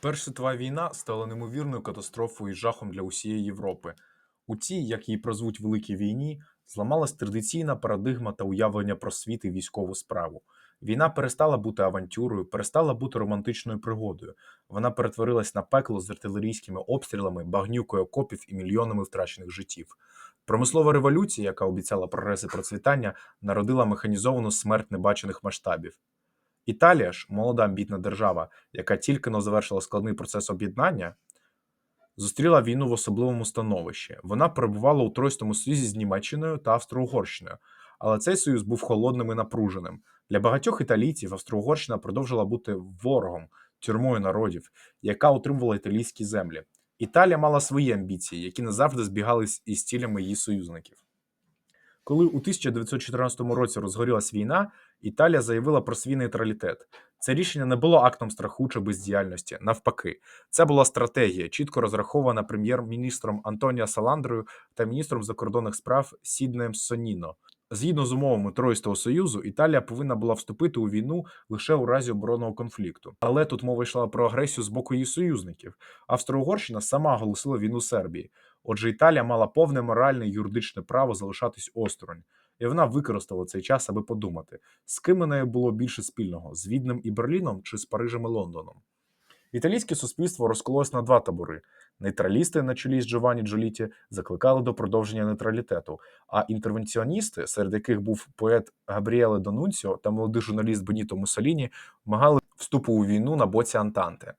Перша світова війна стала неймовірною катастрофою і жахом для усієї Європи. У цій, як її прозвуть Великій війні, зламалась традиційна парадигма та уявлення про світ і військову справу. Війна перестала бути авантюрою, перестала бути романтичною пригодою. Вона перетворилась на пекло з артилерійськими обстрілами, багнюкою окопів і мільйонами втрачених життів. Промислова революція, яка обіцяла прогрес і процвітання, народила механізовану смерть небачених масштабів. Італія ж, молода амбітна держава, яка тільки но завершила складний процес об'єднання, зустріла війну в особливому становищі. Вона перебувала у тройстому союзі з Німеччиною та Австро-Угорщиною, але цей союз був холодним і напруженим. Для багатьох італійців Австро-Угорщина продовжила бути ворогом, тюрмою народів, яка утримувала італійські землі. Італія мала свої амбіції, які не завжди збігались із цілями її союзників. Коли у 1914 році розгорілась війна, Італія заявила про свій нейтралітет. Це рішення не було актом страху чи бездіяльності. Навпаки, це була стратегія, чітко розрахована прем'єр-міністром Антоніа Саландрою та міністром закордонних справ Сіднеєм Соніно. Згідно з умовами Тройстого Союзу, Італія повинна була вступити у війну лише у разі оборонного конфлікту. Але тут мова йшла про агресію з боку її союзників. Австро-Угорщина сама оголосила війну Сербії. Отже, Італія мала повне моральне і юридичне право залишатись осторонь, і вона використала цей час, аби подумати, з ким у неї було більше спільного з Віднем і Берліном чи з Парижем і Лондоном. Італійське суспільство розкололось на два табори. Нейтралісти на чолі з Джованні Джоліті закликали до продовження нейтралітету, а інтервенціоністи, серед яких був поет Габріеле Донунціо та молодий журналіст Беніто Муссоліні, вимагали вступу у війну на боці Антанте.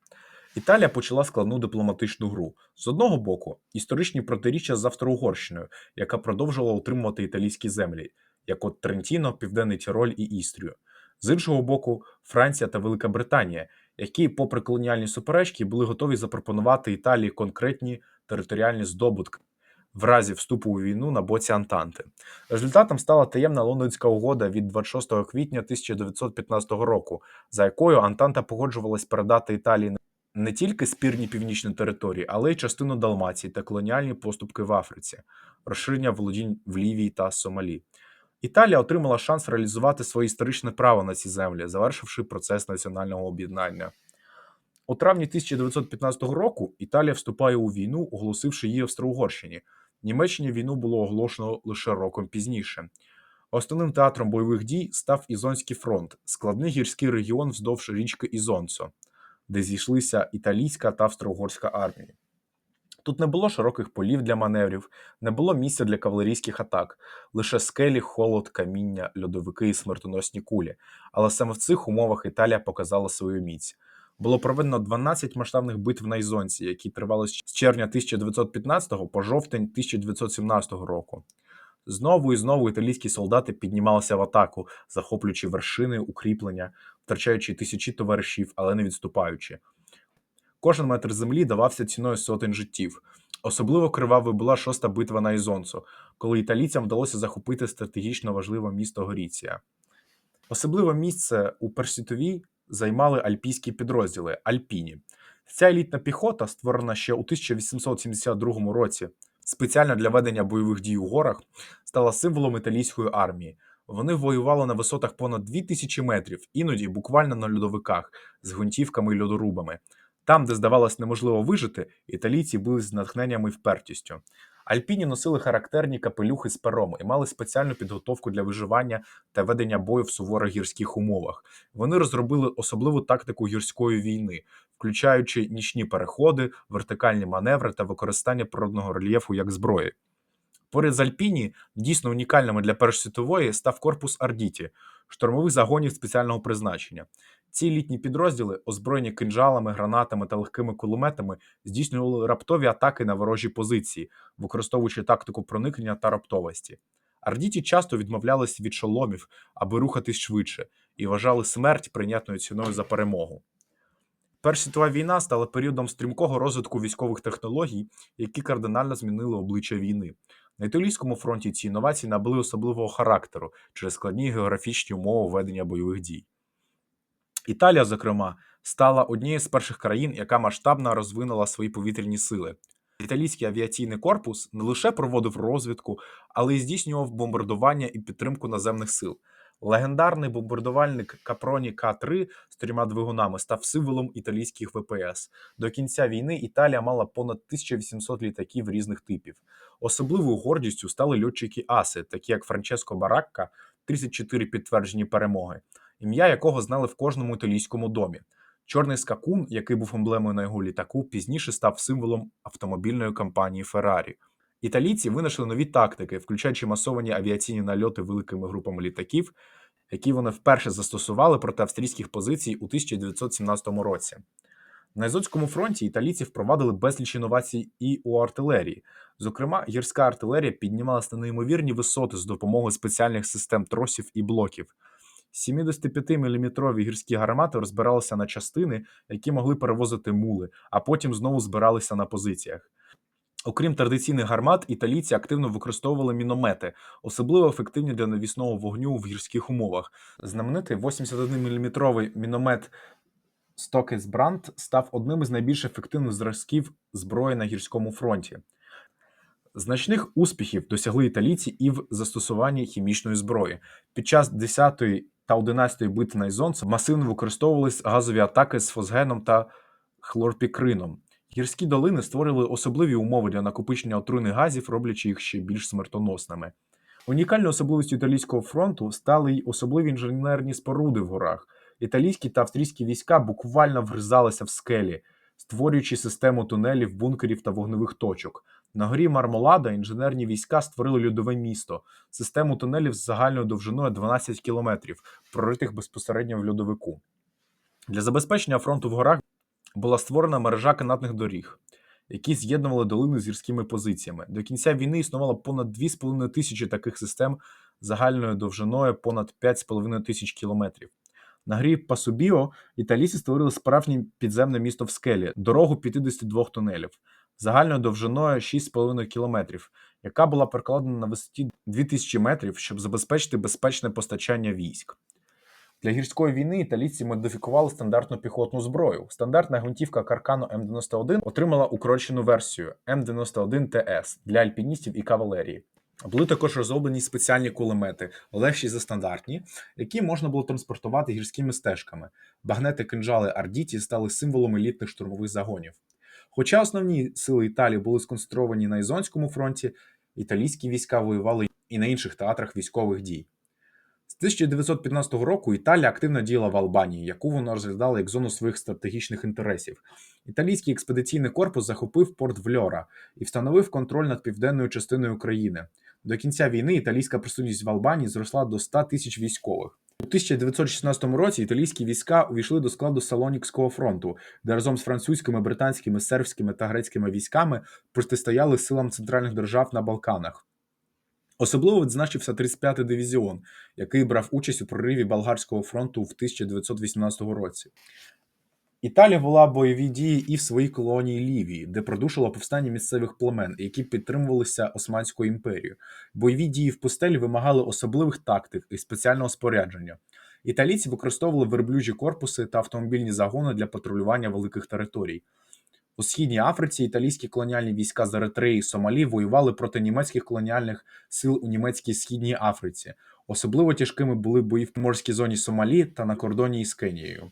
Італія почала складну дипломатичну гру. З одного боку, історичні протиріччя з Австро-Угорщиною, яка продовжувала утримувати італійські землі, як от Трентіно, Південний Тіроль і Істрію. З іншого боку, Франція та Велика Британія, які, попри колоніальні суперечки, були готові запропонувати Італії конкретні територіальні здобутки в разі вступу у війну на боці Антанти. Результатом стала таємна лондонська угода від 26 квітня 1915 року, за якою Антанта погоджувалась передати Італії не тільки спірні північні території, але й частину Далмації та колоніальні поступки в Африці, розширення володінь в Лівії та Сомалі. Італія отримала шанс реалізувати своє історичне право на ці землі, завершивши процес національного об'єднання. У травні 1915 року Італія вступає у війну, оголосивши її Австро-Угорщині. Німеччині війну було оголошено лише роком пізніше. Основним театром бойових дій став Ізонський фронт, складний гірський регіон вздовж річки Ізонцо, де зійшлися італійська та австро-угорська армії. Тут не було широких полів для маневрів, не було місця для кавалерійських атак, лише скелі, холод, каміння, льодовики і смертоносні кулі. Але саме в цих умовах Італія показала свою міць. Було проведено 12 масштабних битв на Ізонці, які тривали з червня 1915 по жовтень 1917 року. Знову і знову італійські солдати піднімалися в атаку, захоплюючи вершини, укріплення, втрачаючи тисячі товаришів, але не відступаючи. Кожен метр землі давався ціною сотень життів. Особливо кривавою була шоста битва на Ізонцу, коли італійцям вдалося захопити стратегічно важливе місто Горіція. Особливе місце у Персітовій займали альпійські підрозділи Альпіні. Ця елітна піхота, створена ще у 1872 році, спеціально для ведення бойових дій у горах, стала символом італійської армії. Вони воювали на висотах понад 2000 метрів, іноді буквально на льодовиках з гвинтівками і льодорубами. Там, де здавалось неможливо вижити, італійці були з натхненням і впертістю. Альпіні носили характерні капелюхи з пером і мали спеціальну підготовку для виживання та ведення бою в суворих гірських умовах. Вони розробили особливу тактику гірської війни, включаючи нічні переходи, вертикальні маневри та використання природного рельєфу як зброї. Поряд з Альпіні дійсно унікальними для Першої світової став корпус Ардіті, штурмових загонів спеціального призначення. Ці літні підрозділи, озброєні кинжалами, гранатами та легкими кулеметами, здійснювали раптові атаки на ворожі позиції, використовуючи тактику проникнення та раптовості. Ардіті часто відмовлялись від шоломів, аби рухатись швидше, і вважали смерть прийнятною ціною за перемогу. Перша світова війна стала періодом стрімкого розвитку військових технологій, які кардинально змінили обличчя війни. На італійському фронті ці інновації набули особливого характеру через складні географічні умови ведення бойових дій. Італія, зокрема, стала однією з перших країн, яка масштабно розвинула свої повітряні сили. Італійський авіаційний корпус не лише проводив розвідку, але й здійснював бомбардування і підтримку наземних сил. Легендарний бомбардувальник Капроні К-3 з трьома двигунами став символом італійських ВПС. До кінця війни Італія мала понад 1800 літаків різних типів. Особливою гордістю стали льотчики Аси, такі як Франческо Баракка, 34 підтверджені перемоги, ім'я якого знали в кожному італійському домі. Чорний скакун, який був емблемою на його літаку, пізніше став символом автомобільної компанії Феррарі. Італійці винайшли нові тактики, включаючи масовані авіаційні нальоти великими групами літаків, які вони вперше застосували проти австрійських позицій у 1917 році. На Ізотському фронті італійці впровадили безліч інновацій і у артилерії. Зокрема, гірська артилерія піднімалася на неймовірні висоти з допомогою спеціальних систем тросів і блоків. 75-мм гірські гармати розбиралися на частини, які могли перевозити мули, а потім знову збиралися на позиціях. Окрім традиційних гармат, італійці активно використовували міномети, особливо ефективні для навісного вогню в гірських умовах. Знаменитий 81-мм міномет Стокес Бранд став одним із найбільш ефективних зразків зброї на гірському фронті. Значних успіхів досягли італійці і в застосуванні хімічної зброї. Під час 10-ї та 11-ї битв на Ізонце масивно використовувались газові атаки з фосгеном та хлорпікрином. Гірські долини створили особливі умови для накопичення отруйних газів, роблячи їх ще більш смертоносними. Унікальною особливістю італійського фронту стали й особливі інженерні споруди в горах. Італійські та австрійські війська буквально вгризалися в скелі, створюючи систему тунелів, бункерів та вогневих точок. На горі Мармолада інженерні війська створили льодове місто, систему тунелів з загальною довжиною 12 кілометрів, проритих безпосередньо в льодовику. Для забезпечення фронту в горах була створена мережа канатних доріг, які з'єднували долини з гірськими позиціями. До кінця війни існувало понад 2,5 тисячі таких систем загальною довжиною понад 5,5 тисяч кілометрів. На грі Пасубіо італійці створили справжнє підземне місто в скелі, дорогу 52 тунелів, загальною довжиною 6,5 кілометрів, яка була прокладена на висоті 2000 метрів, щоб забезпечити безпечне постачання військ. Для гірської війни італійці модифікували стандартну піхотну зброю. Стандартна гвинтівка Каркано М91 отримала укорочену версію М91 ТС для альпіністів і кавалерії. Були також розроблені спеціальні кулемети, легші за стандартні, які можна було транспортувати гірськими стежками. Багнети кинжали Ардіті стали символом елітних штурмових загонів. Хоча основні сили Італії були сконцентровані на Ізонському фронті, італійські війська воювали і на інших театрах військових дій. З 1915 року Італія активно діяла в Албанії, яку вона розглядала як зону своїх стратегічних інтересів. Італійський експедиційний корпус захопив порт Вльора і встановив контроль над південною частиною країни. До кінця війни італійська присутність в Албанії зросла до 100 тисяч військових. У 1916 році італійські війська увійшли до складу Салонікського фронту, де разом з французькими, британськими, сербськими та грецькими військами протистояли силам центральних держав на Балканах. Особливо відзначився 35-й дивізіон, який брав участь у прориві Болгарського фронту в 1918 році. Італія вела бойові дії і в своїй колонії Лівії, де продушила повстання місцевих племен, які підтримувалися Османською імперією. Бойові дії в пустелі вимагали особливих тактик і спеціального спорядження. Італійці використовували верблюжі корпуси та автомобільні загони для патрулювання великих територій. У східній Африці італійські колоніальні війська з Еритреї і Сомалі воювали проти німецьких колоніальних сил у німецькій східній Африці. Особливо тяжкими були бої в морській зоні Сомалі та на кордоні із Кенією.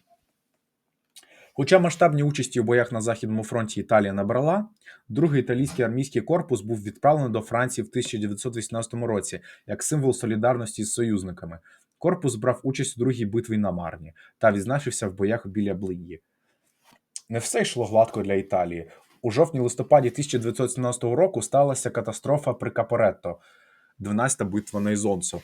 Хоча масштабні участі у боях на Західному фронті Італія набрала, другий італійський армійський корпус був відправлений до Франції в 1918 році як символ солідарності з союзниками. Корпус брав участь у другій битві на Марні та відзначився в боях біля Блин'ї. Не все йшло гладко для Італії. У жовтні-листопаді 1917 року сталася катастрофа при Капоретто, 12-та битва на Ізонцо.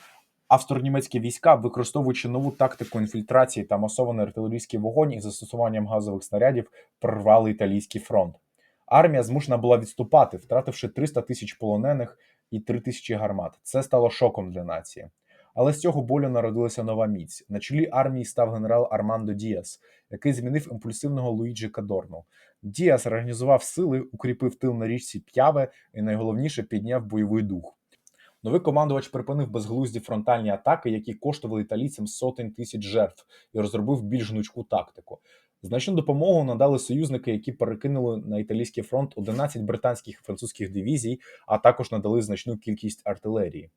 Австро-німецькі війська, використовуючи нову тактику інфільтрації та масований артилерійський вогонь із застосуванням газових снарядів, прорвали італійський фронт. Армія змушена була відступати, втративши 300 тисяч полонених і 3 тисячі гармат. Це стало шоком для нації. Але з цього болю народилася нова міць. На чолі армії став генерал Армандо Діас, який змінив імпульсивного Луїджі Кадорну. Діас організував сили, укріпив тил на річці П'яве і найголовніше підняв бойовий дух. Новий командувач припинив безглузді фронтальні атаки, які коштували італійцям сотень тисяч жертв, і розробив більш гнучку тактику. Значну допомогу надали союзники, які перекинули на італійський фронт 11 британських і французьких дивізій, а також надали значну кількість артилерії.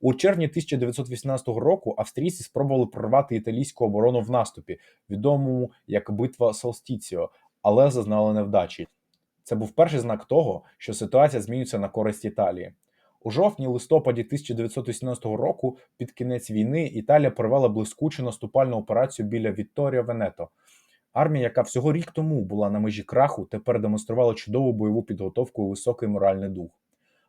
У червні 1918 року австрійці спробували прорвати італійську оборону в наступі, відомому як битва Солстіціо, але зазнали невдачі. Це був перший знак того, що ситуація змінюється на користь Італії. У жовтні-листопаді 1918 року, під кінець війни, Італія провела блискучу наступальну операцію біля Вітторіо Венето. Армія, яка всього рік тому була на межі краху, тепер демонструвала чудову бойову підготовку і високий моральний дух.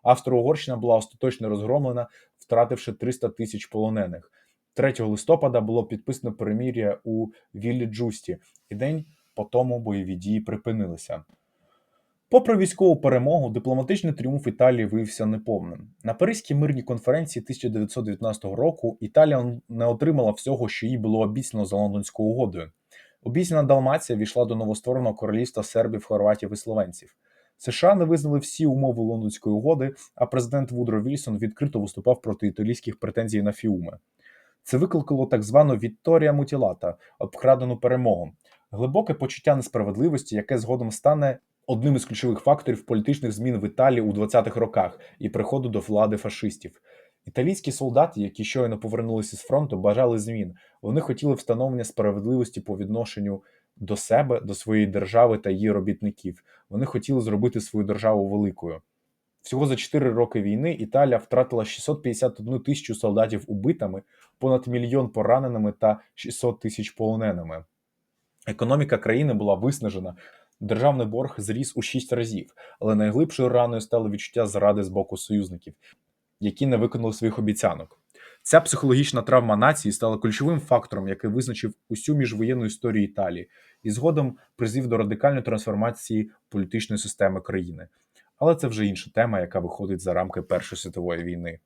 Австро-Угорщина була остаточно розгромлена, втративши 300 тисяч полонених. 3 листопада було підписано перемір'я у Віллі Джусті, і день по тому бойові дії припинилися. Попри військову перемогу, дипломатичний тріумф Італії виявився неповним. На Паризькій мирній конференції 1919 року Італія не отримала всього, що їй було обіцяно за лондонською угодою. Обіцяна Далмація війшла до новоствореного королівства сербів, хорватів і словенців. США не визнали всі умови лондонської угоди, а президент Вудро Вільсон відкрито виступав проти італійських претензій на Фіуме. Це викликало так звану Вітторія Мутілата, обкрадену перемогу, глибоке почуття несправедливості, яке згодом стане одним із ключових факторів політичних змін в Італії у 20-х роках і приходу до влади фашистів. Італійські солдати, які щойно повернулися з фронту, бажали змін. Вони хотіли встановлення справедливості по відношенню до себе, до своєї держави та її робітників. Вони хотіли зробити свою державу великою. Всього за 4 роки війни Італія втратила 651 тисячу солдатів убитими, понад мільйон пораненими та 600 тисяч полоненими. Економіка країни була виснажена, державний борг зріс у 6 разів, але найглибшою раною стало відчуття зради з боку союзників, які не виконали своїх обіцянок. Ця психологічна травма нації стала ключовим фактором, який визначив усю міжвоєнну історію Італії, і згодом призвів до радикальної трансформації політичної системи країни. Але це вже інша тема, яка виходить за рамки Першої світової війни.